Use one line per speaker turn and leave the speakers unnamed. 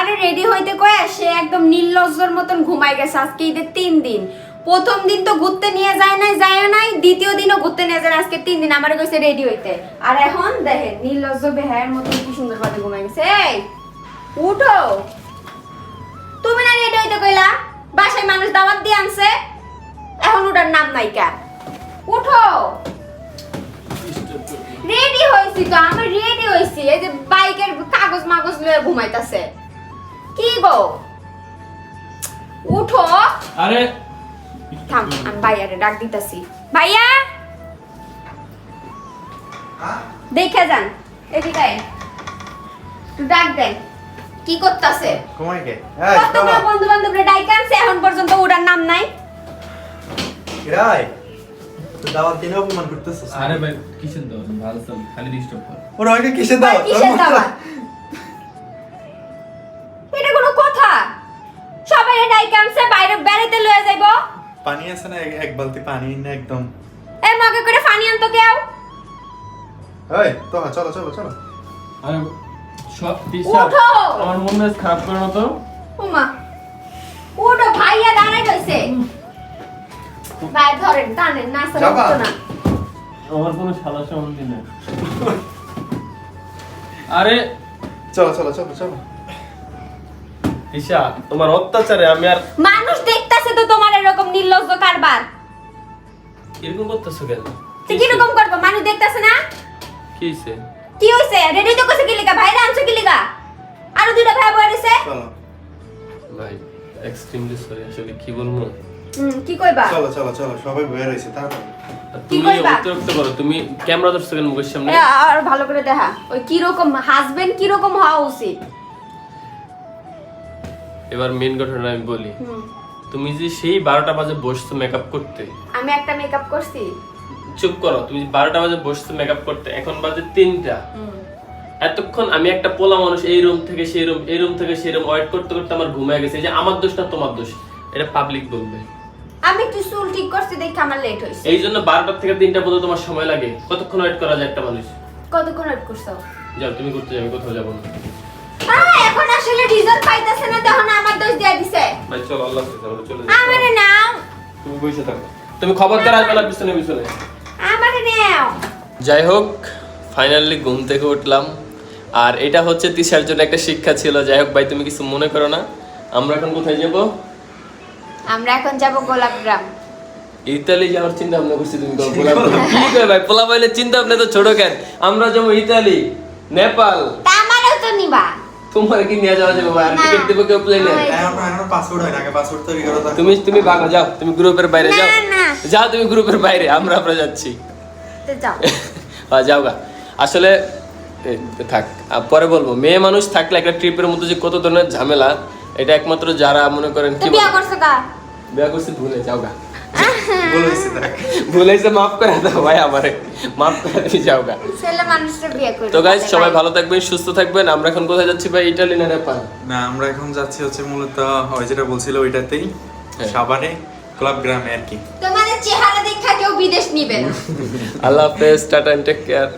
আমারে রেডি হইতে কয়ে সে একদম নির্লজ্জর মতন ঘুমাই গেছে। আজকে ঈদের তিন দিন। প্রথম দিন তো ঘুরতে নিয়ে যায় নাই যায় নাই, দ্বিতীয় দিনও ঘুরতে নিয়ে যায় আজকে তিন দিন আমারে কইছে রেডি হইতে। আর এখন দেখেন নির্লজ্জ বেহায়ের মতন কি সুন্দর ভাবে ঘুমাই গেছে। এই, উঠো। তুমি না রেডি হইতে কইলা? বাসায় মানুষ দাওয়াত দিয়ে আনছে। এখন ওটার নাম নাই নাইকা উঠো। রেডি হইছি তো, আমি রেডি হইছি। এই যে বাইকের কাগজ মাগজ লয়ে ঘুমাইতাছে। কি গো? উঠো।
আরে।
থাম আমি ভাইয়ারে ডাক দিতাছি। ভাইয়া দেখে যান এদিকে একটু ডাক দেন। কি করতাছে?
কে?
কতগুলো বন্ধু বান্ধবরা ডাইকে আনছে এখন পর্যন্ত ওটার নাম নাই।
রাই দাওয়াত দিনে অপমান করতেছিস?
আরে ভাই কিসের দাও ভালো চল খালি ডিস্টার্ব কর।
ওরা কিসের দাওয়াত?
কিসের দাওয়াত? ডাইকে আনছে বাইরে বেড়াইতে লয়ে যাইবো।
পানি আছে না এক- বালতি পানি না একদম।
এই মগে করে পানি আনতো কেউ
এই তো হ্যাঁ, চলো চলো চলো।
আরে সব পিসা। আমার মন মেজাজ খারাপ করে না তো?
উমা ওটা ভাইয়া দাঁড়াই রইছে। ভাই ধরেন টানেন না আসলে না।
আমার কোনো শালা সম্বন্ধী নেই। আরে
চলো চলো চলো চলো।
ঈশা তোমার অত্যাচারে আমি আর
মানুষ দেখতাছে তো তোমার এরকম নির্লজ্জ কারবার।
এরকম করতেছো কেন?
তুই কীরকম করব? মানুষ দেখতাছে না?
কি হয়েছে
কি হইছে? রেডি তো কইছে কি লিগা ভাইরা আনছো কি লিগা আরও দুইটা ভাই
ভাই এক্সট্রিমলি সরি আসলে কি বলব?
হুম কি কইবা?
চলো চলো চলো সবাই তাড়াতাড়ি।
তুমি অতিরিক্ত করো তুমি ক্যামেরা ধরছো কেন মুখের সামনে?
আর ভালো করে দেখা। ওই কি রকম হাজবেন্ড কি রকম হওয়া উচিত?
এবার মেন ঘটনা আমি বলি। তুমি যে সেই বারোটা বাজে বসছো মেকআপ করতে।
আমি একটা মেকআপ করছি।
চুপ করো তুমি বারোটা বাজে বসছো মেকআপ করতে এখন বাজে তিনটা। এতক্ষণ আমি একটা পোলা মানুষ এই রুম থেকে সেই রুম এই রুম থেকে সেই রুম ওয়েট করতে করতে আমার ঘুমায় গেছে এই যে আমার দোষ না তোমার দোষ এটা পাবলিক বলবে।
আমি একটু চুল ঠিক করছি দেখে আমার লেট হয়েছে।
এই জন্য বারোটা থেকে তিনটা পর্যন্ত তোমার সময় লাগে। কতক্ষণ ওয়েট করা যায় একটা মানুষ?
কতক্ষণ ওয়েট করছ?
যাও তুমি করতে যাবে কোথাও যাব না।
পাইতাছে না তখন আমার দোষ দিয়ে দিছে।
ভাই চলো আল্লাহ হাফেজ, আমরা চলে যাই।
আমারে নাও।
তুমি বসে থাকো। তুমি খবরদার আসবে না পিছনে পিছনে।
আমারে নাও।
যাই হোক ফাইনালি ঘুম থেকে উঠলাম। আর এটা হচ্ছে তিসার জন্য একটা শিক্ষা ছিল। যাই হোক ভাই তুমি কিছু মনে করো না। আমরা এখন কোথায় যাব?
আমরা এখন যাব গোলাপগ্রাম
ইতালি যাওয়ার চিন্তা ভাবনা করছি তুমি পোলা কি কই ভাই পোলা চিন্তা ভাবনা তো ছোট কেন? আমরা যাব ইতালি নেপাল।
তা আমারও তো নিবা।
তোমার কি নিয়ে যাওয়া যাবে আর টিকিট দেবো কেউ প্লেনে
ওই-
এখন এখন পাসপোর্ট হয় না আগে পাসপোর্ট তৈরি করো
তুমি তুমি ভাগো যাও তুমি গ্রুপের বাইরে যাও। যাও তুমি গ্রুপের বাইরে আমরা আমরা যাচ্ছি।
তো যাও।
হ্যাঁ যাও গা। আসলে থাক পরে বলব মেয়ে মানুষ থাকলে একটা ট্রিপের মধ্যে যে কত ধরনের ঝামেলা এটা একমাত্র যারা মনে করেন
কি
বিয়া? করছ ভুলে যাও গা
ভুল হয়েছে দেখ
ভুলেছে মাফ করে দাও ভাই আমারে মাফ করে দিয়ে যাও গা
ছেলে মানুষটা বিয়ে করে
তো গাইজ সবাই ভালো থাকবেন সুস্থ থাকবেন। আমরা এখন কোথায় যাচ্ছি ভাই? ইটালি না নেপাল?
না আমরা এখন যাচ্ছি হচ্ছে মূলত হয় যেটা বলছিল ওইটাতেই
হ্যাঁ।
সাবারে ক্লাব গ্রামে আর কি।
তোমাদের চেহারা দেখা কেউ বিদেশ নিবে না।
আল্লাহ হাফেজ টাটা টেক কেয়ার